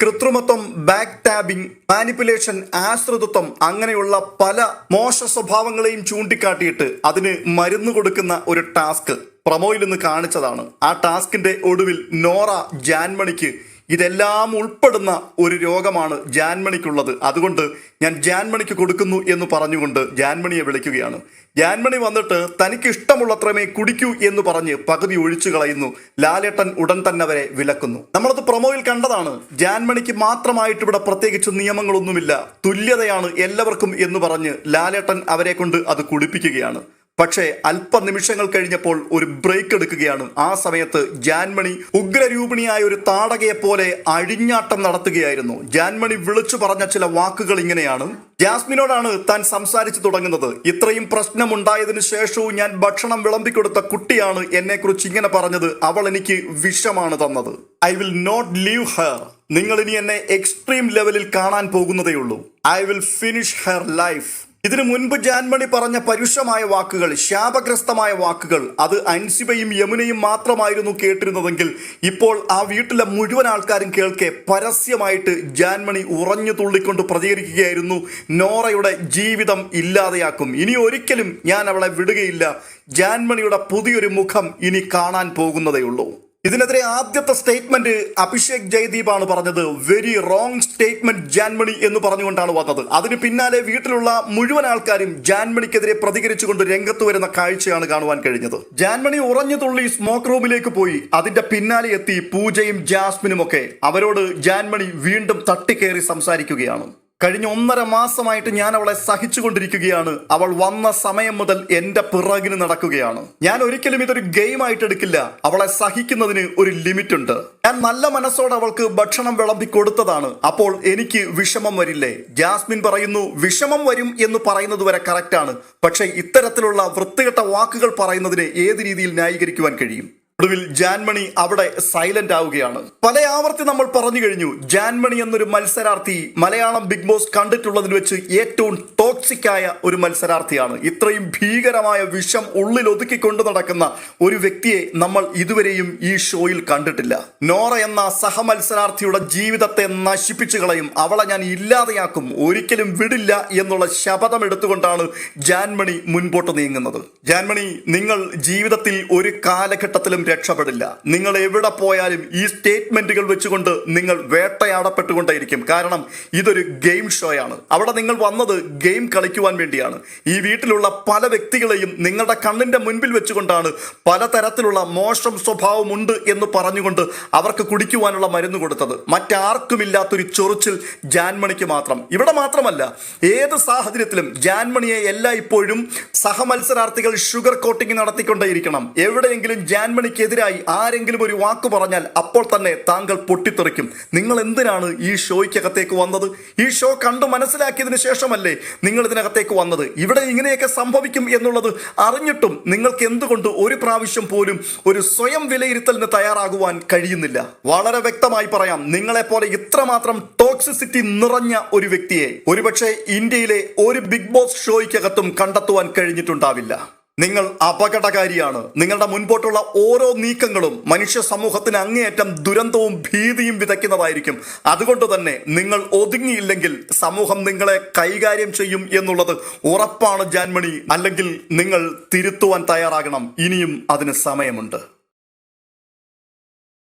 കൃത്രിമത്വം back ടാബിംഗ് manipulation ആശ്രിതത്വം അങ്ങനെയുള്ള പല മോശ സ്വഭാവങ്ങളെയും ചൂണ്ടിക്കാട്ടിയിട്ട് അതിന് മരുന്ന് കൊടുക്കുന്ന ഒരു ടാസ്ക് പ്രമോയിൽ നിന്ന് കാണിച്ചതാണ്. ആ ടാസ്കിന്റെ ഒടുവിൽ നോറ ജാൻമണിക്ക് ഇതെല്ലാം ഉൾപ്പെടുന്ന ഒരു രോഗമാണ് ജാൻമണിക്കുള്ളത്. അതുകൊണ്ട് ഞാൻ ജാൻമണിക്ക് കൊടുക്കുന്നു എന്ന് പറഞ്ഞുകൊണ്ട് ജാൻമണിയെ വിളിക്കുകയാണ്. ജാൻമണി വന്നിട്ട് തനിക്ക് ഇഷ്ടമുള്ളത്രമേ കുടിക്കൂ എന്ന് പറഞ്ഞ് പകുതി ഒഴിച്ചു കളയുന്നു. ലാലേട്ടൻ ഉടൻ തന്നെ അവരെ വിലക്കുന്നു. നമ്മളത് പ്രൊമോയിൽ കണ്ടതാണ്. ജാൻമണിക്ക് മാത്രമായിട്ട് ഇവിടെ പ്രത്യേകിച്ച് നിയമങ്ങളൊന്നുമില്ല. തുല്യതയാണ് എല്ലാവർക്കും എന്ന് പറഞ്ഞ് ലാലേട്ടൻ അവരെ കൊണ്ട് അത് കുടിപ്പിക്കുകയാണ്. പക്ഷേ അല്പനിമിഷങ്ങൾ കഴിഞ്ഞപ്പോൾ ഒരു ബ്രേക്ക് എടുക്കുകയാണ്. ആ സമയത്ത് ജാൻമണി ഉഗ്രരൂപിണിയായ ഒരു താടകയെ പോലെ അഴിഞ്ഞാട്ടം നടത്തുകയായിരുന്നു. ജാൻമണി വിളിച്ചു പറഞ്ഞ ചില വാക്കുകൾ ഇങ്ങനെയാണ്. ജാസ്മിനോടാണ് താൻ സംസാരിച്ചു തുടങ്ങുന്നത്. ഇത്രയും പ്രശ്നമുണ്ടായതിനു ശേഷവും ഞാൻ ഭക്ഷണം വിളമ്പിക്കൊടുത്ത കുട്ടിയാണ്. എന്നെക്കുറിച്ച് ഇങ്ങനെ പറഞ്ഞത് അവൾ എനിക്ക് വിഷമാണ് തന്നത്. I will not leave her. നിങ്ങൾ ഇനി എന്നെ എക്സ്ട്രീം ലെവലിൽ കാണാൻ പോകുന്നതേയുള്ളൂ. I will finish her life. ഇതിനു മുൻപ് ജാൻമണി പറഞ്ഞ പരുഷമായ വാക്കുകൾ ശാപഗ്രസ്തമായ വാക്കുകൾ അത് അൻസിബയും യമുനയും മാത്രമായിരുന്നു കേട്ടിരുന്നതെങ്കിൽ ഇപ്പോൾ ആ വീട്ടിലെ മുഴുവൻ ആൾക്കാരും കേൾക്കെ പരസ്യമായിട്ട് ജാൻമണി ഉറഞ്ഞു തുള്ളിക്കൊണ്ട് പ്രതികരിക്കുകയായിരുന്നു. നോറയുടെ ജീവിതം ഇല്ലാതെയാക്കും. ഇനി ഒരിക്കലും ഞാൻ അവളെ വിടുകയില്ല. ജാൻമണിയുടെ പുതിയൊരു മുഖം ഇനി കാണാൻ പോകുന്നതേയുള്ളൂ. ഇതിനെതിരെ ആദ്യത്തെ സ്റ്റേറ്റ്മെന്റ് അഭിഷേക് ജയ്ദീപ് ആണ് പറഞ്ഞത്. വെരി റോങ് സ്റ്റേറ്റ്മെന്റ് ജാൻമണി എന്ന് പറഞ്ഞുകൊണ്ടാണ് വന്നത്. അതിന് പിന്നാലെ വീട്ടിലുള്ള മുഴുവൻ ആൾക്കാരും ജാൻമണിക്കെതിരെ പ്രതികരിച്ചുകൊണ്ട് രംഗത്ത് വരുന്ന കാഴ്ചയാണ് കാണുവാൻ കഴിഞ്ഞത്. ജാൻമണി ഉറഞ്ഞു തുള്ളി സ്മോക്ക് റൂമിലേക്ക് പോയി. അതിന്റെ പിന്നാലെ എത്തി പൂജയും ജാസ്മിനും ഒക്കെ അവരോട് ജാൻമണി വീണ്ടും തട്ടിക്കേറി സംസാരിക്കുകയാണ്. കഴിഞ്ഞ ഒന്നര മാസമായിട്ട് ഞാൻ അവളെ സഹിച്ചുകൊണ്ടിരിക്കുകയാണ്. അവൾ വന്ന സമയം മുതൽ എന്റെ പിറകിന് നടക്കുകയാണ്. ഞാൻ ഒരിക്കലും ഇതൊരു ഗെയിം ആയിട്ട് എടുക്കില്ല. അവളെ സഹിക്കുന്നതിന് ഒരു ലിമിറ്റ് ഉണ്ട് ഞാൻ നല്ല മനസ്സോടെ അവൾക്ക് ഭക്ഷണം വിളമ്പി കൊടുത്തതാണ്. അപ്പോൾ എനിക്ക് വിഷമം വരില്ലേ? ജാസ്മിൻ പറയുന്നു വിഷമം വരും എന്ന് പറയുന്നത് വരെ കറക്റ്റാണ്. പക്ഷേ ഇത്തരത്തിലുള്ള വൃത്തികെട്ട വാക്കുകൾ പറയുന്നതിനെ ഏത് രീതിയിൽ ന്യായീകരിക്കുവാൻ കഴിയും? ഒടുവിൽ ജാൻമണി അവിടെ സൈലന്റ് ആവുകയാണ്. പല ആവർത്തി നമ്മൾ പറഞ്ഞു കഴിഞ്ഞു ജാൻമണി എന്നൊരു മത്സരാർത്ഥി മലയാളം ബിഗ് ബോസ് കണ്ടിട്ടുള്ളതിൽ വെച്ച് ഏറ്റവും ടോക്സിക് ആയ ഒരു മത്സരാർത്ഥിയാണ്. ഇത്രയും ഭീകരമായ വിഷം ഉള്ളിൽ ഒതുക്കിക്കൊണ്ട് നടക്കുന്ന ഒരു വ്യക്തിയെ നമ്മൾ ഇതുവരെയും ഈ ഷോയിൽ കണ്ടിട്ടില്ല. നോറ എന്ന സഹമത്സരാർത്ഥിയുടെ ജീവിതത്തെ നശിപ്പിച്ചു കളയും. അവളെ ഞാൻ ഇല്ലാതെയാക്കും ഒരിക്കലും വിടില്ല എന്നുള്ള ശപഥം എടുത്തുകൊണ്ടാണ് ജാൻമണി മുൻപോട്ട് നീങ്ങുന്നത്. ജാൻമണി നിങ്ങൾ ജീവിതത്തിൽ ഒരു കാലഘട്ടത്തിലും രക്ഷപ്പെടില്ല. നിങ്ങൾ എവിടെ പോയാലും ഈ സ്റ്റേറ്റ്മെന്റുകൾ വെച്ചുകൊണ്ട് നിങ്ങൾ വേട്ടയാടപ്പെട്ടുകൊണ്ടേയിരിക്കും. കാരണം ഇതൊരു ഗെയിം ഷോയാണ്. അവിടെ നിങ്ങൾ വന്നത് ഗെയിം കളിക്കുവാൻ വേണ്ടിയാണ്. ഈ വീട്ടിലുള്ള പല വ്യക്തികളെയും നിങ്ങളുടെ കണ്ണിന്റെ മുൻപിൽ വെച്ചുകൊണ്ടാണ് പലതരത്തിലുള്ള മോശം സ്വഭാവമുണ്ട് എന്ന് പറഞ്ഞുകൊണ്ട് അവർക്ക് കുടിക്കുവാനുള്ള മരുന്ന് കൊടുത്തത്. മറ്റാർക്കുമില്ലാത്തൊരു ചൊറിച്ചിൽ ജാൻമണിക്ക് മാത്രം. ഇവിടെ മാത്രമല്ല ഏത് സാഹചര്യത്തിലും ജാൻമണിയെ എല്ലാ എല്ലായ്പ്പോഴും സഹമത്സരാർത്ഥികൾ ഷുഗർ കോട്ടിംഗ് നടത്തിക്കൊണ്ടേയിരിക്കണം. എവിടെയെങ്കിലും ജാൻമണിക്കെതിരായി ആരെങ്കിലും ഒരു വാക്ക് പറഞ്ഞാൽ അപ്പോൾ തന്നെ താങ്കൾ പൊട്ടിത്തെറിക്കും. നിങ്ങൾ എന്തിനാണ് ഈ ഷോയ്ക്കകത്തേക്ക് വന്നത്? ഈ ഷോ കണ്ടു മനസ്സിലാക്കിയതിന് ശേഷമല്ലേ നിങ്ങൾ ഇതിനകത്തേക്ക് വന്നത്? ഇവിടെ ഇങ്ങനെയൊക്കെ സംഭവിക്കും എന്നുള്ളത് അറിഞ്ഞിട്ടും നിങ്ങൾക്ക് എന്തുകൊണ്ട് ഒരു പ്രാവശ്യം പോലും ഒരു സ്വയം വിലയിരുത്തലിന് തയ്യാറാകുവാൻ കഴിയുന്നില്ല. വളരെ വ്യക്തമായി പറയാം നിങ്ങളെപ്പോലെ ഇത്രമാത്രം ടോക്സിസിറ്റി നിറഞ്ഞ ഒരു വ്യക്തിയെ ഒരുപക്ഷെ ഇന്ത്യയിലെ ഒരു ബിഗ് ബോസ് ഷോയ്ക്കകത്തും കണ്ടെത്തുവാൻ കഴിഞ്ഞിട്ടുണ്ടാവില്ല. നിങ്ങൾ അപകടകാരിയാണ്. നിങ്ങളുടെ മുൻപോട്ടുള്ള ഓരോ നീക്കങ്ങളും മനുഷ്യ സമൂഹത്തിന് അങ്ങേയറ്റം ദുരന്തവും ഭീതിയും വിതയ്ക്കുന്നതായിരിക്കും. അതുകൊണ്ട് തന്നെ നിങ്ങൾ ഒതുങ്ങിയില്ലെങ്കിൽ സമൂഹം നിങ്ങളെ കൈകാര്യം ചെയ്യും എന്നുള്ളത് ഉറപ്പാണ് ജാൻമണി. അല്ലെങ്കിൽ നിങ്ങൾ തിരുത്തുവാൻ തയ്യാറാകണം. ഇനിയും അതിന് സമയമുണ്ട്.